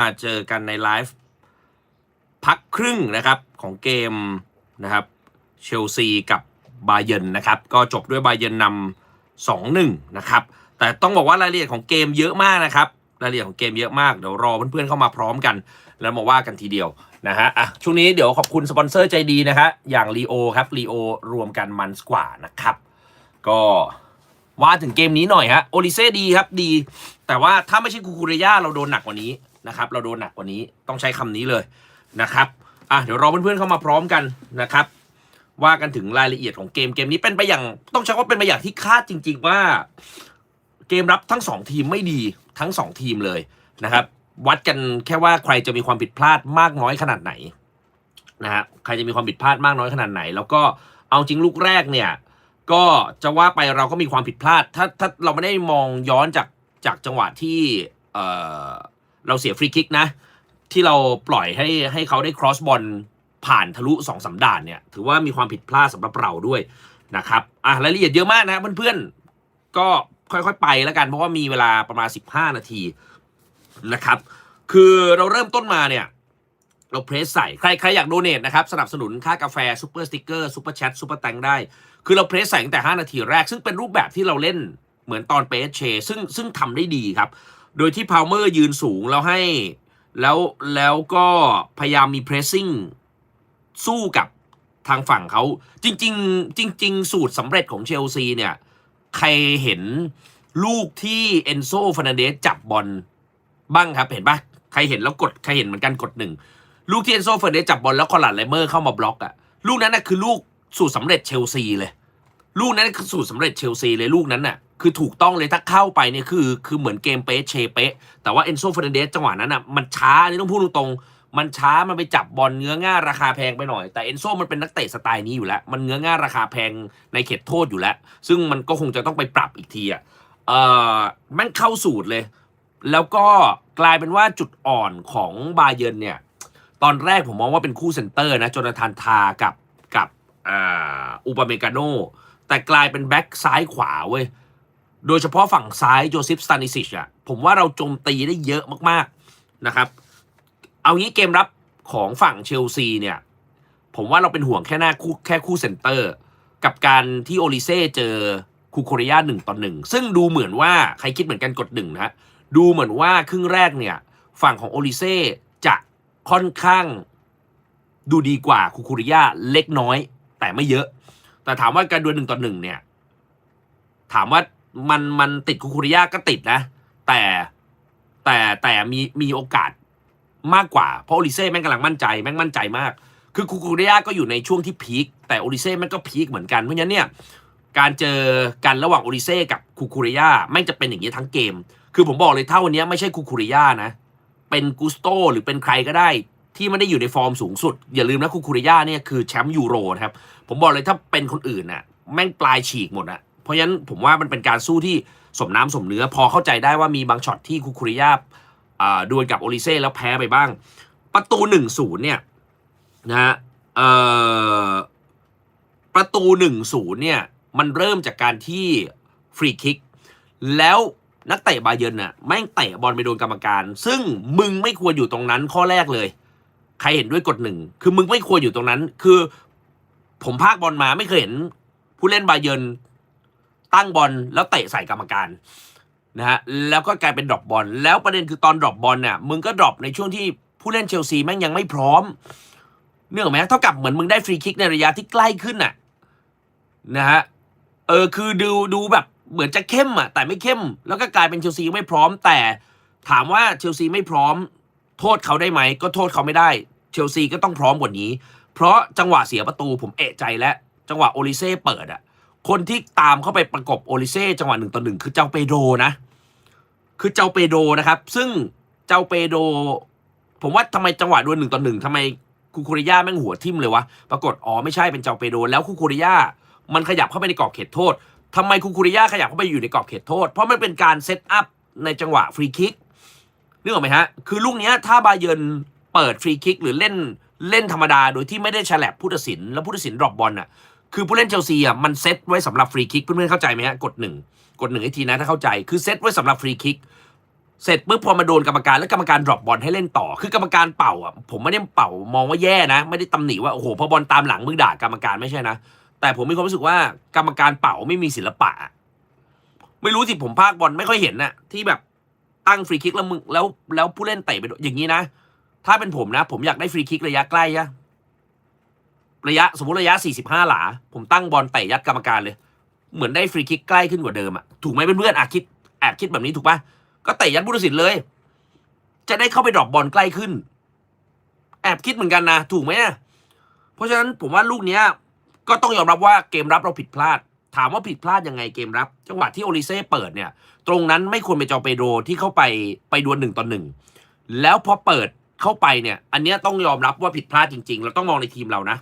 มาเจอกันในไลฟ์พักครึ่งนะครับของเกมนะครับเชลซีกับบาเยนนะครับ ก็จบด้วยบาเยนนำสองหนึ่งนะครับ แต่ต้องบอกว่ารายละเอียดของเกมเยอะมากนะครับ รายละเอียดของเกมเยอะมากเดี๋ยวรอเพื่อนๆเข้ามาพร้อมกัน แล้วมาว่ากันทีเดียวนะฮะอะช่วงนี้เดี๋ยวขอบคุณสปอนเซอร์ใจดีนะฮะอย่างลีโอครับลีโอรวมกันมันกว่านะครับ ก็ว่าถึงเกมนี้หน่อยฮะโอลิเซ่ดีครับดี แต่ว่าถ้าไม่ใช่คูคูเรย่าเราโดนหนักกว่านี้ นะครับ เราโดนหนักกว่านี้ต้องใช้คำนี้เลยนะครับอะเดี๋ยวรอเพื่อนๆเข้ามาพร้อมกันนะครับ ว่ากันถึงรายละเอียดของเกมเกมนี้เป็นไปอย่าง ต้องใช้ว่าเป็นไปอย่างที่คาดจริง ๆ ว่า เกมรับทั้งสองทีมไม่ดีทั้งสองทีมเลยนะครับ วัดกันแค่ว่าใครจะมีความผิดพลาดมากน้อยขนาดไหนนะฮะใครจะมีความผิดพลาดมากน้อยขนาดไหน แล้วก็เอาจริงลูกแรกเนี่ยก็จะว่าไปเราก็มีความผิดพลาด ถ้าถ้าเราไม่ได้มองย้อนจากจากจังหวะที่เออ เราเสียฟรีคิกนะ ที่เราปล่อยให้ให้เขาได้ครอสบอลผ่านทะลุสองสามด่านเนี่ยถือว่ามีความผิดพลาดสำหรับเราด้วยนะครับอะรายละเอียดเยอะมากนะเพื่อนๆก็ค่อยๆไปแล้วกันเพราะว่ามีเวลาประมาณ 15 นาทีนะครับ คือเราเริ่มต้นมาเนี่ยเราเพรสใส่ใครใครอยากโดเนทนะครับ สนับสนุนค่ากาแฟซูเปอร์สติ๊กเกอร์ซูเปอร์แชทซูเปอร์แตงได้ คือเราเพรสใส่ตั้งแต่ 5 นาทีแรก ซึ่งเป็นรูปแบบที่เราเล่นเหมือนตอนเปสเชซึ่งซึ่งทำได้ดีครับ โดยที่พาวเมอร์ยืนสูงแล้วให้แล้วแล้วก็พยายามมีเพรสซิ่งสู้กับทางฝั่งเขาจริง ๆ จริง ๆ สูตรสำเร็จของเชลซีเนี่ย ใครเห็นลูกที่เอนโซฟ r นเดสจับบอลบ้างครับ เห็นปะใครเห็นแล้วกด ใครเห็นเหมือนกันกดหนึ่ง ลูกที่เอนโซฟอร์เดสจับบอลแล้วคอลัดไลเมอร์เข้ามาบล็อกอะลูกนั้นน่ะคือลูกสูตรสำเร็จเชลซีเลย ลูกนั้นคือสูตรสำเร็จเชลซีเลยลูกนั้นน่ะ คือถูกต้องเลยถ้าเข้าไปเนี่ยคือคือเหมือนเกมเป๊ะเชเป๊ะแต่ว่าเอนโซเฟร์เดสจังหวะนั้นน่ะมันช้านนี้ต้องพูดตรงๆมันช้ามันไปจับบอลเงื้อง่าราคาแพงไปหน่อย แต่เอนโซมันเป็นนักเตะสไตล์นี้อยู่แล้ว มันเงื้อง่าราคาแพงในเขตโทษอยู่แล้ว ซึ่งมันก็คงจะต้องไปปรับอีกทีอะเออแม่งเข้าสูตรเลย แล้วก็กลายเป็นว่าจุดอ่อนของบาเยิร์นเนี่ยตอนแรกผมมองว่าเป็นคู่เซนเตอร์นะโจนาธานทากับกับอ,อุปเมกาโนแต่กลายเป็นแบ็กซ้ายขวาเว้ย โดยเฉพาะฝั่งซ้ายโจซิฟสตานิซิชอะผมว่าเราโจมตีได้เยอะมากๆนะครับ เอางี้เกมรับของฝั่งเชลซีเนี่ย ผมว่าเราเป็นห่วงแค่หน้าคู่แค่คู่เซนเตอร์ กับการที่โอลิเซ่เจอคูโคเรียหนึ่งต่อหนึ่งซึ่งดูเหมือนว่าใครคิดเหมือนกันกดหนึ่งนะฮะดูเหมือนว่าครึ่งแรกเนี่ย ฝั่งของโอลิเซ่จะค่อนข้างดูดีกว่าคูคูริยาเล็กน้อย แต่ไม่เยอะ แต่ถามว่าการดวลหนึ่งต่อหนึ่งเนี่ย ถามว่า มันมันติดคูคูริยาก็ติดนะ แต่แต่แต่มีมีโอกาสมากกว่า เพราะโอลิเซ่แม่งกำลังมั่นใจแม่งมั่นใจมาก คือคูคูริยาก็อยู่ในช่วงที่พีคแต่โอลิเซ่แม่งก็พีคเหมือนกันเพราะฉะนั้นเนี่ยการเจอกันระหว่างโอริเซ่กับคูคูริยาแม่งจะเป็นอย่างนี้ทั้งเกม คือผมบอกเลยถ้าวันนี้ไม่ใช่คูคูริยานะ เป็นกุสโตหรือเป็นใครก็ได้ที่ไม่ได้อยู่ในฟอร์มสูงสุด อย่าลืมนะคูคูริยาเนี่ยคือแชมป์ยูโรนะครับผมบอกเลยถ้าเป็นคนอื่นน่ะแม่งปลายฉีกหมดอะ ราะฉะนั้นผมว่ามันเป็นการสู้ที่สมน้ำสมเนื้อ พอเข้าใจได้ว่ามีบางช็อตที่คูคูริยาดวลกับโอริเซ่แล้วแพ้ไปบ้าง ประตูหนึ่งศูนย์เนี่ยนะฮะประตูหนึ่งศูนย์เนี่ยมันเริ่มจากการที่ฟรีคิกแล้วนักเตะบาเยิร์นน่ะแม่งเตะบอลไปโดนกรรมการ ซึ่งมึงไม่ควรอยู่ตรงนั้นข้อแรกเลย ใครเห็นด้วยกฎหนึ่งคือมึงไม่ควรอยู่ตรงนั้น คือ ผมพากบอลมาไม่เคยเห็นผู้เล่นบาเยิร์น ตั้งบอลแล้วเตะใส่กรรมการนะฮะแล้วก็กลายเป็นดรอปบอลแล้วประเด็นคือตอนดรอปบอลเนี่ยมึงก็ดรอปในช่วงที่ผู้เล่นเชลซีแม่งยังไม่พร้อมเนื่องไหมเท่ากับเหมือนมึงได้ฟรีคิกในระยะที่ใกล้ขึ้นน่ะนะฮะเออคือดูดูแบบเหมือนจะเข้มอะแต่ไม่เข้ม แล้วก็กลายเป็นเชลซีไม่พร้อม แต่ถามว่าเชลซีไม่พร้อม โทษเขาได้ไหม ก็โทษเขาไม่ได้ เชลซีก็ต้องพร้อมกว่านี้ เพราะจังหวะเสียประตูผมเอะใจแล้วจังหวะโอลิเซ่เปิดอะ คนที่ตามเข้าไปประกบโอลิเซ่จังหวะหนึ่งต่อหนึ่งคือเจ้าเปโดนะ คือเจ้าเปโดนะครับ ซึ่งเจ้าเปโด ผมว่าทำไมจังหวะดวลหนึ่งต่อหนึ่งทำไมคูคูริยาแม่งหัวทิ่มเลยวะ ปรากฏอ๋อไม่ใช่เป็นเจ้าเปโด แล้วคูคูริยามันขยับเข้าไปในกรอบเขตโทษทำไมคูคูริยาขยับเข้าไปอยู่ในกรอบเขตโทษ เพราะมันเป็นการเซตอัพในจังหวะฟรีคิกนึกออกไหมฮะ คือลูกเนี้ยถ้าบาเยิร์นเปิดฟรีคิกหรือเล่นเล่นธรรมดาโดยที่ไม่ได้ฉลับผู้ตัดสิน แล้วผู้ตัดสินดรอปบอลอะ คือผู้เล่นเชลซีอะมันเซตไว้สำหรับฟรีคิกเพื่อนๆเข้าใจไหมฮะกดหนึ่งกดหนึ่งให้ทีนะถ้าเข้าใจคือเซตไว้สำหรับฟรีคิกเสร็จปุ๊บพอมาโดนกรรมการแล้วกรรมการดรอปบอลให้เล่นต่อ คือกรรมการเป่าอะผมไม่ได้เป่ามองว่าแย่นะ ไม่ได้ตำหนิว่าโอ้โหพอบอลตามหลังมึงด่ากรรมการไม่ใช่นะ แต่ผมมีความรู้สึกว่ากรรมการเป่าไม่มีศิลปะ ไม่รู้สิผมภาคบอลไม่ค่อยเห็นน่ะ ที่แบบตั้งฟรีคิกแล้วมึงแล้วแล้วผู้เล่นเตะไปอย่างนี้นะถ้าเป็นผมนะ ผมอยากได้ฟรีคิกระยะใกล้อะ ระยะสมมติระยะ 45 หลา ผมตั้งบอลเตะยัดกรรมการเลย เหมือนได้ฟรีคิกใกล้ขึ้นกว่าเดิมอะถูกไหมเพื่อนๆอะคิดแอบคิดแบบนี้ถูกปะก็เตะยัดบุรุษิตเลย จะได้เข้าไปดรอปบอลใกล้ขึ้น แอบคิดเหมือนกันนะถูกไหมเพราะฉะนั้นผมว่าลูกเนี้ย ก็ต้องยอมรับว่าเกมรับเราผิดพลาด ถามว่าผิดพลาดยังไงเกมรับ จังหวะที่โอลิเซ่เปิดเนี่ย ตรงนั้นไม่ควรเป็นจอเปโดที่เข้าไปไปดวลหนึ่งต่อหนึ่งแล้วพอเปิดเข้าไปเนี่ย อันเนี้ยต้องยอมรับว่าผิดพลาดจริงๆ เราต้องมองในทีมเรานะ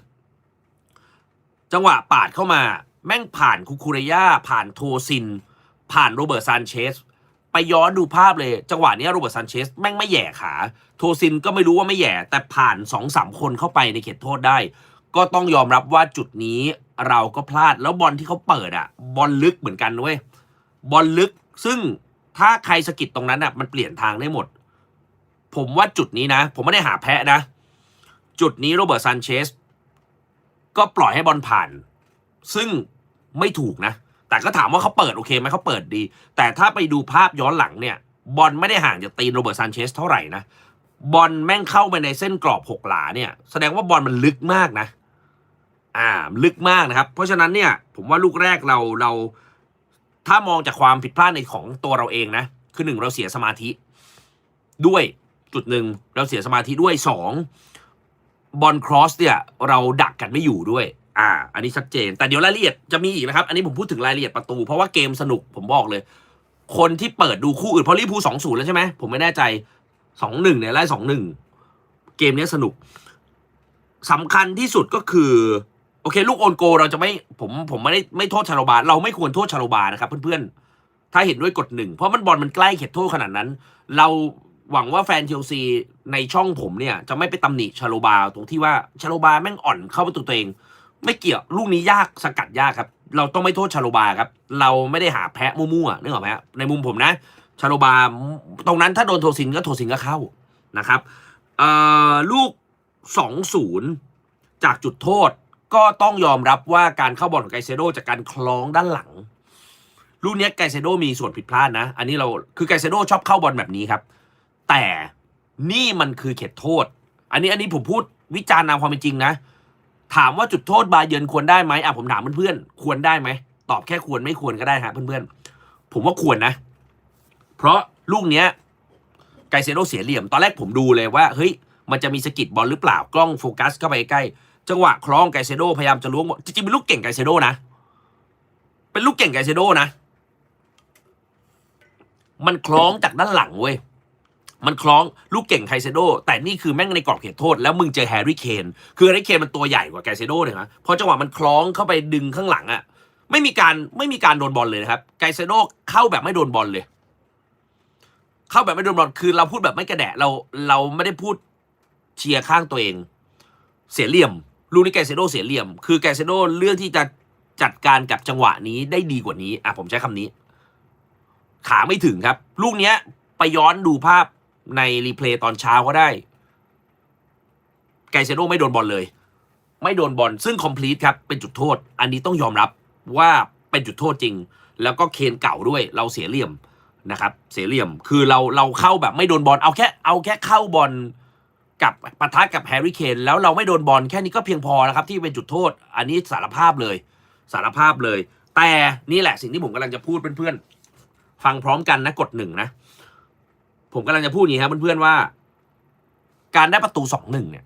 จังหวะปาดเข้ามา แม่งผ่านคูคูเรย่าผ่านโทซิน ผ่านโรเบิร์ตซานเชสไปย้อนดูภาพเลย จังหวะนี้โรเบิร์ตซานเชสแม่งไม่แย่ขา โทซินก็ไม่รู้ว่าไม่แย่ แต่ผ่านสองสามคนเข้าไปในเขตโทษได้ ก็ต้องยอมรับว่าจุดนี้เราก็พลาดแล้วบอลที่เขาเปิดอะบอลลึกเหมือนกันเว้ยบอลลึกซึ่งถ้าใครสะกิดตรงนั้นอะมันเปลี่ยนทางได้หมด ผมว่าจุดนี้นะ ผมไม่ได้หาแพะนะ จุดนี้โรเบิร์ตซานเชส ก็ปล่อยให้บอลผ่าน ซึ่งไม่ถูกนะ แต่ก็ถามว่าเขาเปิดโอเคไหมเขาเปิดดี แต่ถ้าไปดูภาพย้อนหลังเนี่ย บอลไม่ได้ห่างจากตีนโรเบิร์ตซานเชสเท่าไหร่นะบอลแม่งเข้าไปในเส้นกรอบหกหลาเนี่ย แสดงว่าบอลมันลึกมากนะ อ่าลึกมากนะครับ เพราะฉะนั้นเนี่ย ผมว่าลูกแรกเราเราถ้ามองจากความผิดพลาดในของตัวเราเองนะ คือหนึ่งเราเสียสมาธิ ด้วยจุดหนึ่งเราเสียสมาธิด้วยสอง บอลครอสเนี่ยเราดักกันไม่อยู่ด้วย อ่า อันนี้ชัดเจน แต่เดี๋ยวรายละเอียดจะมีอีกนะครับ อันนี้ผมพูดถึงรายละเอียดประตู เพราะว่าเกมสนุกผมบอกเลย คนที่เปิดดูคู่อื่นเพราะลิเวอร์พูลสองศูนย์แล้วใช่ไหมผมไม่แน่ใจสองหนึ่งเนี่ยไล่สองหนึ่งเกมเนี้ยสนุกสำคัญที่สุดก็คือ โอเค ลูกโอนโกเราจะไม่ผมผมไม่ได้ไม่โทษชาโลบา เราไม่ควรโทษชาโลบานะครับเพื่อนๆถ้าเห็นด้วยกดหนึ่งเพราะมันบอลมันใกล้เขตโทษขนาดนั้น เรา หวังว่าแฟนเชลซีในช่องผมเนี่ย จะไม่ไปตำหนิชาโลบาตรงที่ว่าชาโลบาแม่งอ่อนเข้าประตูตัวเอง ไม่เกี่ยวลูกนี้ยากสกัดยากครับ เราต้องไม่โทษชาโลบาครับ เราไม่ได้หาแพะมั่วๆนึกออกไหมฮะในมุมผมนะชาโลบาตรงนั้นถ้าโดนโทซินก็โทซินก็เข้านะครับลูกสองศูนย์จากจุดโทษก็ต้องยอมรับว่าการเข้าบอลของไกเซโดจากการคล้องด้านหลังลูกนี้ไกเซโดมีส่วนผิดพลาดนะ อันนี้เราคือไกเซโดชอบเข้าบอลแบบนี้ครับ แต่นี่มันคือเขตโทษ อันนี้อันนี้ผมพูดวิจารณ์ตามความเป็นจริงนะ ถามว่าจุดโทษบาเยิร์นควรได้ไหมอะผมถามเพื่อนๆควรได้ไหมตอบแค่ควรไม่ควรก็ได้ฮะเพื่อนๆผมว่าควรนะ เพราะลูกเนี้ยไกเซโดเสียเหลี่ยม ตอนแรกผมดูเลยว่าเฮ้ยมันจะมีสกิดบอลหรือเปล่ากล้องโฟกัสเข้าไปใกล้จังหวะคล้องไกเซโดพยายามจะล้วงจริงๆเป็นลูกเก่งไกเซโดนะเป็นลูกเก่งไกเซโดนะ มันคล้องจากด้านหลังเว้ย มันคล้องลูกเก่งไคเซโด แต่นี่คือแม่งในกรอบเขตโทษ แล้วมึงเจอแฮร์รี่เคนคือแฮร์รี่เคนมันตัวใหญ่กว่าไกเซโดเนี่ยนะพอจังหวะมันคล้องเข้าไปดึงข้างหลังอะ่ะไม่มีการไม่มีการโดนบอลเลยนะครับไกเซโดเข้าแบบไม่โดนบอลเลย เข้าแบบไม่โดนบอลคือเราพูดแบบไม่กระแดะเราเราไม่ได้พูดเชียร์ข้างตัวเอง เสียเหลี่ยมลูกนี้ไกเซโดเสียเหลี่ยม คือไกเซโดเลือกที่จะจัดการกับจังหวะนี้ได้ดีกว่านี้อะผมใช้คำนี้ ขาไม่ถึงครับ ลูกเนี้ยไปย้อนดูภาพ ในรีเพลย์ตอนเช้าก็ได้ ไกเซโดไม่โดนบอลเลย ไม่โดนบอลซึ่งคอมพลีทครับ เป็นจุดโทษ อันนี้ต้องยอมรับว่าเป็นจุดโทษจริง แล้วก็เคนเก่าด้วยเราเสียเหลี่ยมนะครับ เสียเหลี่ยมคือเราเราเข้าแบบไม่โดนบอลเอาแค่เอาแค่เข้าบอลกับปะทะกับแฮร์รี่เคนแล้วเราไม่โดนบอลแค่นี้ก็เพียงพอแล้วครับ ที่เป็นจุดโทษ อันนี้สารภาพเลย สารภาพเลย แต่นี่แหละสิ่งที่ผมกำลังจะพูดเพื่อนๆฟังพร้อมกันนะกดหนึ่งนะ ผมกำลังจะพูดอย่างนี้ครับเพื่อนๆว่า การได้ประตูสองหนึ่งเนี่ย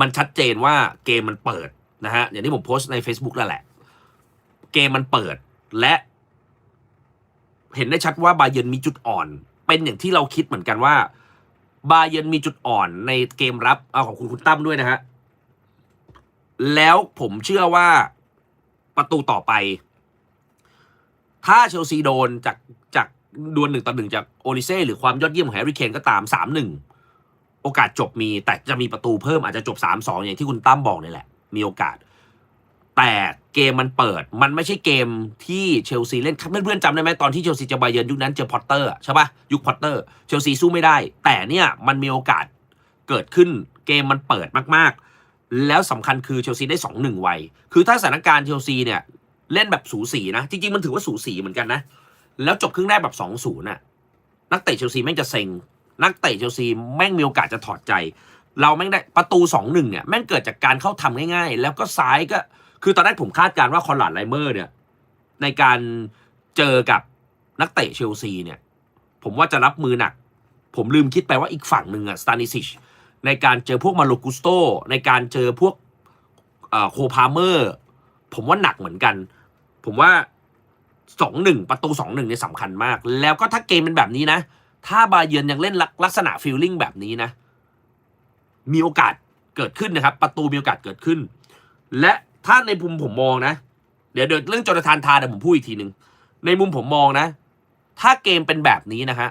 มันชัดเจนว่าเกมมันเปิดนะฮะอย่างที่ผมโพสต์ใน Facebook นั่นแหละ เกมมันเปิดและ เห็นได้ชัดว่าบาเยนมีจุดอ่อน เป็นอย่างที่เราคิดเหมือนกันว่า บาเยนมีจุดอ่อนในเกมรับเอาของคุณคุณตั้มด้วยนะฮะแล้วผมเชื่อว่าประตูต่อไป ถ้าเชลซีโดนจากจาก ดวลหนึ่งต่อหนึ่งจากโอลิเซ่หรือความยอดเยี่ยมของแฮร์รี่เคนก็ตามสามหนึ่งโอกาสจบมีแต่จะมีประตูเพิ่มอาจจะจบสามสองอย่างที่คุณตั้มบอกนี่แหละ มีโอกาส แต่เกมมันเปิด มันไม่ใช่เกมที่เชลซีเล่นเพื่อนๆจำได้ไหมตอนที่เชลซีจะบาเยิร์นยุคนั้นเจอพอตเตอร์ใช่ปะยุคพอตเตอร์เชลซีสู้ไม่ได้ แต่เนี่ยมันมีโอกาสเกิดขึ้นเกมมันเปิดมากๆ แล้วสำคัญคือเชลซีได้สองหนึ่งไวคือถ้าสถานการณ์เชลซีเนี่ยเล่นแบบสูสีนะ จริงๆมันถือว่าสูสีเหมือนกันนะ แล้วจบครึ่งแรกแบบสองศูนย์น่ะ นักเตะเชลซีแม่งจะเซ็ง นักเตะเชลซีแม่งมีโอกาสจะถอดใจ เราแม่งได้ประตูสองหนึ่งเนี่ยแม่งเกิดจากการเข้าทำง่ายๆ แล้วก็ซ้ายก็คือตอนแรกผมคาดการณ์ว่าคอนหลาดไลเมอร์เนี่ยในการเจอกับนักเตะเชลซีเนี่ย ผมว่าจะรับมือหนัก ผมลืมคิดไปว่าอีกฝั่งหนึ่งอะสตานิซิชในการเจอพวกมาโลกุสโต ในการเจอพวกโคพาเมอร์ ผมว่าหนักเหมือนกัน ผมว่า สองหนึ่งประตูสองหนึ่งเนี่ยสำคัญมาก แล้วก็ถ้าเกมเป็นแบบนี้นะ ถ้าบาเยิร์นยังเล่นลักษณะฟีลลิ่งแบบนี้นะ มีโอกาสเกิดขึ้นนะครับ ประตูมีโอกาสเกิดขึ้น และถ้าในมุมผมมองนะ เดี๋ยวเดี๋ยวเรื่องจอร์แดนทาเดี๋ยวผมพูดอีกทีหนึ่งในมุมผมมองนะ ถ้าเกมเป็นแบบนี้นะฮะ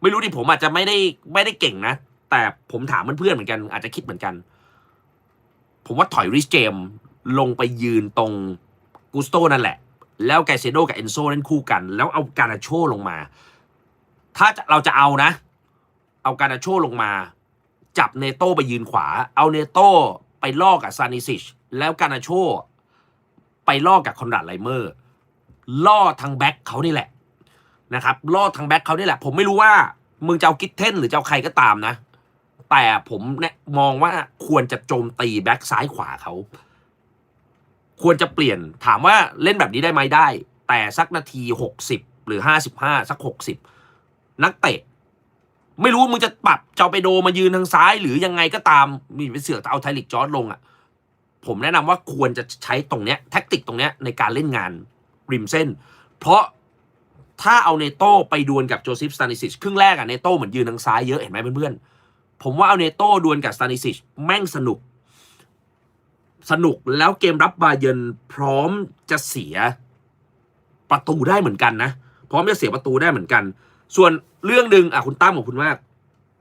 ไม่รู้ดิผมอาจจะไม่ได้ไม่ได้เก่งนะ แต่ผมถามเพื่อนๆเหมือนกัน อาจจะคิดเหมือนกัน ผมว่าถอยริสเจมลงไปยืนตรงกูสโตนั่นแหละ แล้วไกเซโดกับเอนโซเล่นคู่กัน แล้วเอาการาโชลงมา ถ้าเราจะเอานะ เอาการาโชลงมา จับเนโต้ไปยืนขวา เอาเนโต้ไปล่อกับซานิซิชแล้วการาโชไปล่อกับคอนราดไลเมอร์ ล่อทางแบ็คเขานี่แหละนะครับล่อทางแบ็คเขานี่แหละ ผมไม่รู้ว่ามึงจะเอากิทเทนหรือจะเอาใครก็ตามนะ แต่ผมเนี่ยมองว่าควรจะโจมตีแบ็คซ้ายขวาเขา ควรจะเปลี่ยนถามว่าเล่นแบบนี้ได้ไหมได้ แต่สักนาทีหกสิบหรือห้าสิบห้าสักหกสิบนักเตะ ไม่รู้มึงจะปรับเจ้าไปโดมายืนทางซ้าย หรือยังไงก็ตามมีไปเสือกเอาไทลิกจอร์ดลงอะ ผมแนะนำว่าควรจะใช้ตรงเนี้ยแท็กติกตรงเนี้ยในการเล่นงานริมเส้น เพราะถ้าเอาเนโต้ไปดวลกับโจซิฟสตานิซิชครึ่งแรกอะเนโต้เหมือนยืนทางซ้ายเยอะเห็นไหมเพื่อนๆผมว่าเอาเนโต้ดวลกับสตานิซิชแม่งสนุก สนุกแล้วเกมรับบาเยิร์นพร้อมจะเสียประตูได้เหมือนกันนะ พร้อมจะเสียประตูได้เหมือนกัน ส่วนเรื่องหนึ่งอะคุณตั้มขอบคุณมาก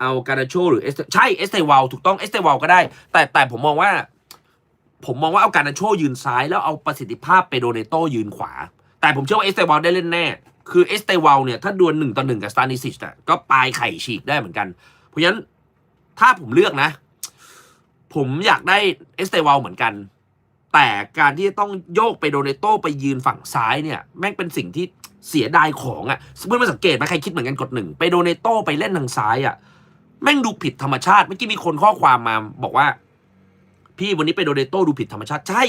เอาการาโชหรือเอสใช่เอสเตวาลถูกต้องเอสเตวาลก็ได้ แต่แต่ผมมองว่า ผมมองว่าเอาการาโชยืนซ้ายแล้วเอาประสิทธิภาพไปโดเนโตยืนขวา แต่ผมเชื่อว่าเอสเตวาลได้เล่นแน่ คือเอสเตวาลเนี่ยถ้าดวลหนึ่งต่อหนึ่งกับสตานิซิชน่ะก็ปลายไข่ฉีกได้เหมือนกัน เพราะฉะนั้นถ้าผมเลือกนะ ผมอยากได้เอสเตวาลเหมือนกัน แต่การที่ต้องโยกไปโดเนโตไปยืนฝั่งซ้ายเนี่ย แม่งเป็นสิ่งที่เสียดายของอะ่ะเพื่อนมาสังเกตไหมใครคิดเหมือนกันกดหนึ่งไปโดเนโตไปเล่นทางซ้ายอะ่ะแม่งดูผิดธรรมชาติเมื่อกี้มีคนข้อความมาบอกว่า พี่วันนี้ไปโดเนโตดูผิดธรรมชาติใช่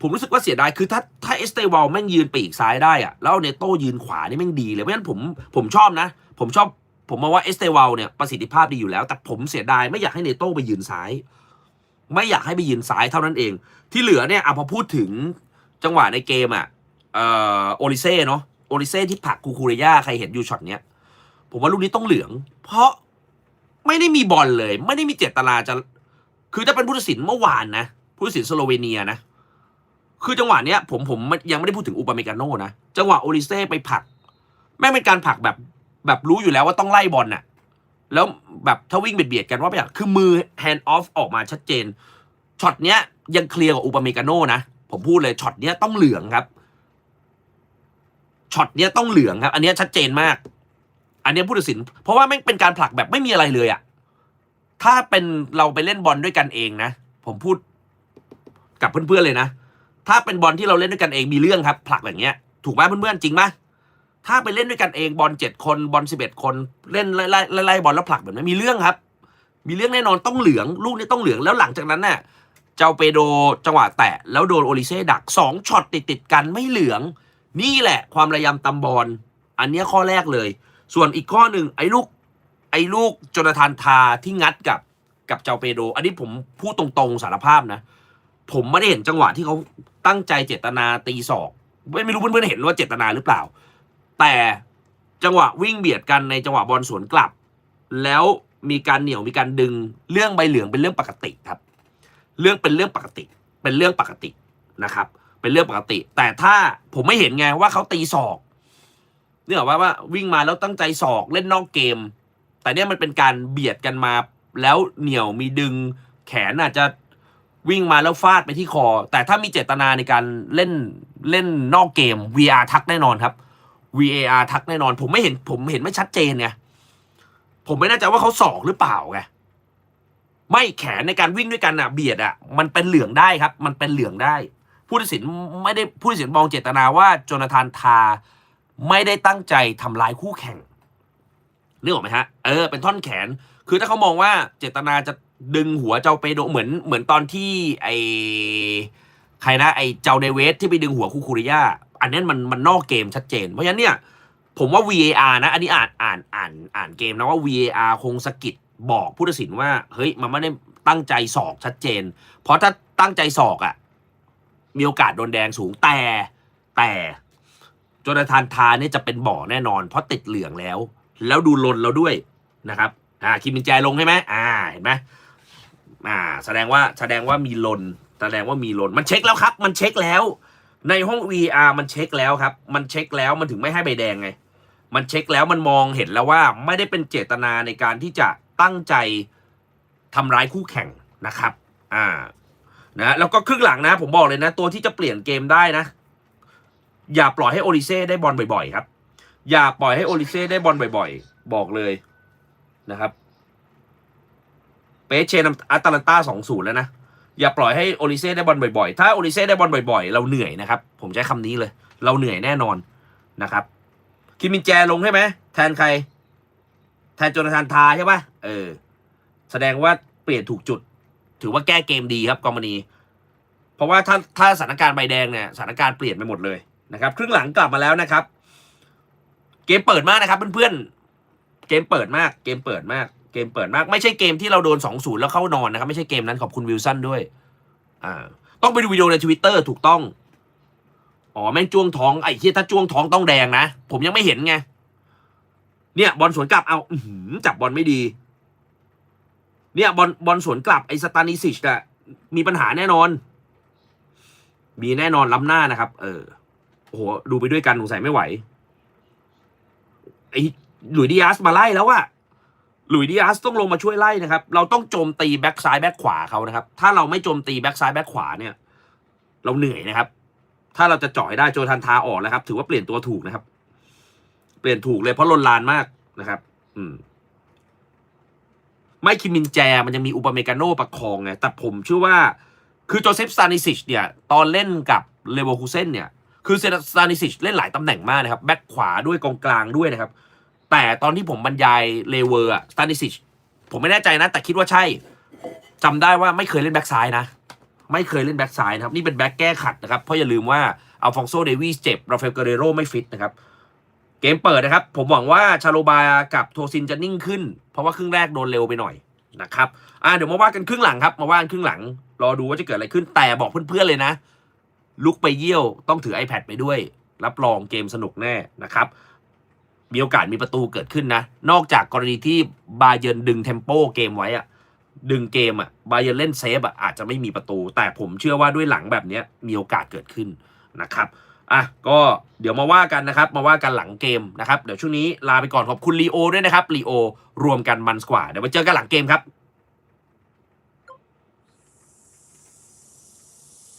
ผมรู้สึกว่าเสียดายคือถ้าถ้าเอสเตวาลแม่งยืนปีกซ้ายได้อะแล้วเนโตยืนขวานี่แม่งดีเลยเพราะฉะนั้นผมผมชอบนะ ผมชอบผมมองว่าเอสเตวาลเนี่ยประสิทธิภาพดีอยู่แล้ว แต่ผมเสียดายไม่อยากให้เนโตไปยืนซ้าย ไม่อยากให้ไปยืนซ้ายเท่านั้นเอง ที่เหลือเนี่ยอะพอพูดถึงจังหวะในเกมอะเอ่อโอลิเซ่เนาะโอลิเซ่ที่ผักคูคูเรย่าใครเห็นอยู่ช็อตเนี้ยผมว่าลูกนี้ต้องเหลือง เพราะไม่ได้มีบอลเลย ไม่ได้มีเจตนาจะ คือถ้าเป็นผู้ตัดสินเมื่อวานนะผู้ตัดสินสโลเวเนียนะ คือจังหวะเนี้ย ผมผมยังไม่ได้พูดถึงอุปเมกาโน่นะจังหวะโอลิเซ่ไปผัก แม่งเป็นการผักแบบแบบรู้อยู่แล้วว่าต้องไล่บอลน่ะ แล้วแบบถ้าวิ่งเบียดๆกันว่าไปอย่างคือมือแฮนด์ออฟออกมาชัดเจนช็อตเนี้ยยังเคลียร์กับอุปาเมกาโน่นะ ผมพูดเลยช็อตเนี้ยต้องเหลืองครับช็อตเนี้ยต้องเหลืองครับ อันเนี้ยชัดเจนมาก อันเนี้ยผู้ตัดสิน เพราะว่าแม่เป็นการผลักแบบไม่มีอะไรเลยอะถ้าเป็นเราไปเล่นบอลด้วยกันเองนะ ผมพูดกับเพื่อนๆเลยนะ ถ้าเป็นบอลที่เราเล่นด้วยกันเองมีเรื่องครับ ผลักแบบเนี้ย ถูกไหมเพื่อนๆจริงไหม ถ้าไปเล่นด้วยกันเองบอลเจ็ดคนบอลสิบเอ็ดคนเล่นไล่ไล่ไล่บอลแล้วผลักแบบนี้มีเรื่องครับ มีเรื่องแน่นอนต้องเหลือง ลูกนี้ต้องเหลืองแล้วหลังจากนั้นน่ะเจ้าเปโดจังหวะแตะแล้วโดนโอลิเซ่ดักสองช็อตติดติดกันไม่เหลือง นี่แหละความระยำตำบอลอันนี้ข้อแรกเลย ส่วนอีกข้อหนึ่งไอ้ลูกไอ้ลูกจนาธานทาที่งัดกับกับเจ้าเปโด อันนี้ผมพูดตรงๆสารภาพนะ ผมไม่ได้เห็นจังหวะที่เขาตั้งใจเจตนาตีศอก ไม่ไม่รู้เพื่อนๆเห็นว่าเจตนาหรือเปล่า แต่จังหวะวิ่งเบียดกันในจังหวะบอลสวนกลับ แล้วมีการเหนี่ยวมีการดึงเรื่องใบเหลืองเป็นเรื่องปกติครับ เรื่องเป็นเรื่องปกติ เป็นเรื่องปกตินะครับ เป็นเรื่องปกติ แต่ถ้าผมไม่เห็นไงว่าเขาตีศอกเนี่ยว่าว่าวิ่งมาแล้วตั้งใจศอกเล่นนอกเกม แต่เนี่ยมันเป็นการเบียดกันมา แล้วเหนี่ยวมีดึงแขนอาจจะวิ่งมาแล้วฟาดไปที่คอ แต่ถ้ามีเจตนาในการเล่นเล่นนอกเกม VR ทักแน่นอนครับ VAR ทักแน่นอน ผมไม่เห็นผมเห็นไม่ชัดเจนไงผมไม่แน่ใจว่าเขาสอกหรือเปล่าไงไม่แขนในการวิ่งด้วยกันอะเบียดอะมันเป็นเหลืองได้ครับ มันเป็นเหลืองได้ ผู้ตัดสินไม่ได้ผู้ตัดสินมองเจตนาว่าโจนาธานทาไม่ได้ตั้งใจทำลายคู่แข่งนึกออกไหมฮะเออเป็นท่อนแขน คือถ้าเขามองว่าเจตนาจะดึงหัวเจ้าเปโดเหมือนเหมือนตอนที่ไอใครนะไอเจ้าเดเวสที่ไปดึงหัวคูคูริยา อันนั้มันมันนอกเกมชัดเจน เพราะฉะนั้นเนี่ยผมว่า VAR นะ อันนี้อ่านอ่านอ่านอ่านเกมนะว่า VAR คงสะกิดบอกผู้ตัดสินว่าเฮ้ยมันไม่ได้ตั้งใจสอกชัดเจน เพราะถ้าตั้งใจสอกอะ่ะมีโอกาสโดนแดงสูงแต่แต่จนาธานทาเนี่จะเป็นบ่อแน่นอน เพราะติดเหลืองแล้ว แล้วดูลนเราด้วยนะครับอ่าคิมมินแจลงใช่ไหมอ่าเห็นไหมอ่า แสดงว่าแสดงว่ามีลน แสดงว่ามีลน มันเช็คแล้วครับ มันเช็คแล้ว ในห้อง VR มันเช็คแล้วครับ มันเช็คแล้วมันถึงไม่ให้ใบแดงไง มันเช็คแล้วมันมองเห็นแล้วว่าไม่ได้เป็นเจตนาในการที่จะตั้งใจทำร้ายคู่แข่งนะครับ อ่า นะแล้วก็ครึ่งหลังนะ ผมบอกเลยนะ ตัวที่จะเปลี่ยนเกมได้นะ อย่าปล่อยให้โอลิเซ่ได้บอลบ่อยๆครับ อย่าปล่อยให้โอลิเซ่ได้บอลบ่อยๆ บอกเลยนะครับ เปเชนอัตแลนตาสองศูนย์แล้วนะ อย่าปล่อยให้โอลิเซ่ได้บอลบ่อยๆ ถ้าโอลิเซ่ได้บอลบ่อยๆ เราเหนื่อยนะครับ ผมใช้คำนี้เลย เราเหนื่อยแน่นอนนะครับ คิมมินแจลงใช่ไหมแทนใคร แทนโจนาธานทาใช่ปะเออ แสดงว่าเปลี่ยนถูกจุด ถือว่าแก้เกมดีครับกอมานีเพราะว่าถ้าถ้าสถานการณ์ใบแดงเนี่ยสถานการณ์เปลี่ยนไปหมดเลยนะครับครึ่งหลังกลับมาแล้วนะครับ เกมเปิดมากนะครับเพื่อนๆเกมเปิดมาก เกมเปิดมาก เกมเปิดมาก ไม่ใช่เกมที่เราโดนสองศูนย์แล้วเข้านอนนะครับ ไม่ใช่เกมนั้นขอบคุณวิลสันด้วย อ่า ต้องไปดูวิดีโอในทวิตเตอร์ถูกต้อง อ๋อ แม่งจ้วงท้องไอ้ที่ถ้าจ้วงท้องต้องแดงนะ ผมยังไม่เห็นไง เนี่ยบอลสวนกลับเอาอืจับบอลไม่ดี เนี่ยบอลบอลสวนกลับไอ้สตานิซิชอะมีปัญหาแน่นอน มีแน่นอนล้ำหน้านะครับ เออโอ้โหดูไปด้วยกันสงสัยไม่ไหวไอ้หลุยดิอาสมาไล่แล้วอะ หลุยดิอาสต้องลงมาช่วยไล่นะครับ เราต้องโจมตีแบ็กซ้ายแบ็กขวาเขานะครับ ถ้าเราไม่โจมตีแบ็กซ้ายแบ็กขวาเนี่ย เราเหนื่อยนะครับ ถ้าเราจะเจ่อยได้โจทันทาออกแล้วครับ ถือว่าเปลี่ยนตัวถูกนะครับ เปลี่ยนถูกเลยเพราะลนลานมากนะครับ อืม ไม่คิมินแจมันยังมีอุปเมกาโนประคองไง แต่ผมเชื่อว่า คือโจเซฟซานิซิชเนี่ย ตอนเล่นกับเลเวอร์คูเซนเนี่ย คือเซานิซิชเล่นหลายตำแหน่งมากนะครับ แบ็คขวาด้วยกองกลางด้วยนะครับ แต่ตอนที่ผมบรรยายเลเวอร์อะซานิซิชผมไม่แน่ใจนะ แต่คิดว่าใช่จำได้ว่าไม่เคยเล่นแบ็คซ้ายนะ ไม่เคยเล่นแบ็คซ้ายนะครับ นี่เป็นแบ็คแก้ขัดนะครับ เพราะอย่าลืมว่าอัลฟองโซเดวิสเจ็บ ราฟาเอลเกเรโรไม่ฟิตนะครับ เกมเปิดนะครับ ผมหวังว่าชาโลบากับโทซินจะนิ่งขึ้น เพราะว่าครึ่งแรกโดนเร็วไปหน่อยนะครับ อ่าเดี๋ยวมาว่ากันครึ่งหลังครับ มาว่ากันครึ่งหลัง รอดูว่าจะเกิดอะไรขึ้น แต่บอกเพื่อนๆเลยนะ ลุกไปเยี่ยวต้องถือ iPad ไปด้วย รับรองเกมสนุกแน่นะครับ มีโอกาสมีประตูเกิดขึ้นนะ นอกจากกรณีที่บาเยิร์นดึงเทมโปเกมไว้อะดึงเกมอะบาเยิร์นเล่นเซฟอะอาจจะไม่มีประตู แต่ผมเชื่อว่าด้วยหลังแบบนี้มีโอกาสเกิดขึ้นนะครับอะก็เดี๋ยวมาว่ากันนะครับ มาว่ากันหลังเกมนะครับ เดี๋ยวช่วงนี้ลาไปก่อนขอบคุณลีโอด้วยนะครับลีโอรวมกันมันสกว่าเดี๋ยวมาเจอกันหลังเกมครับ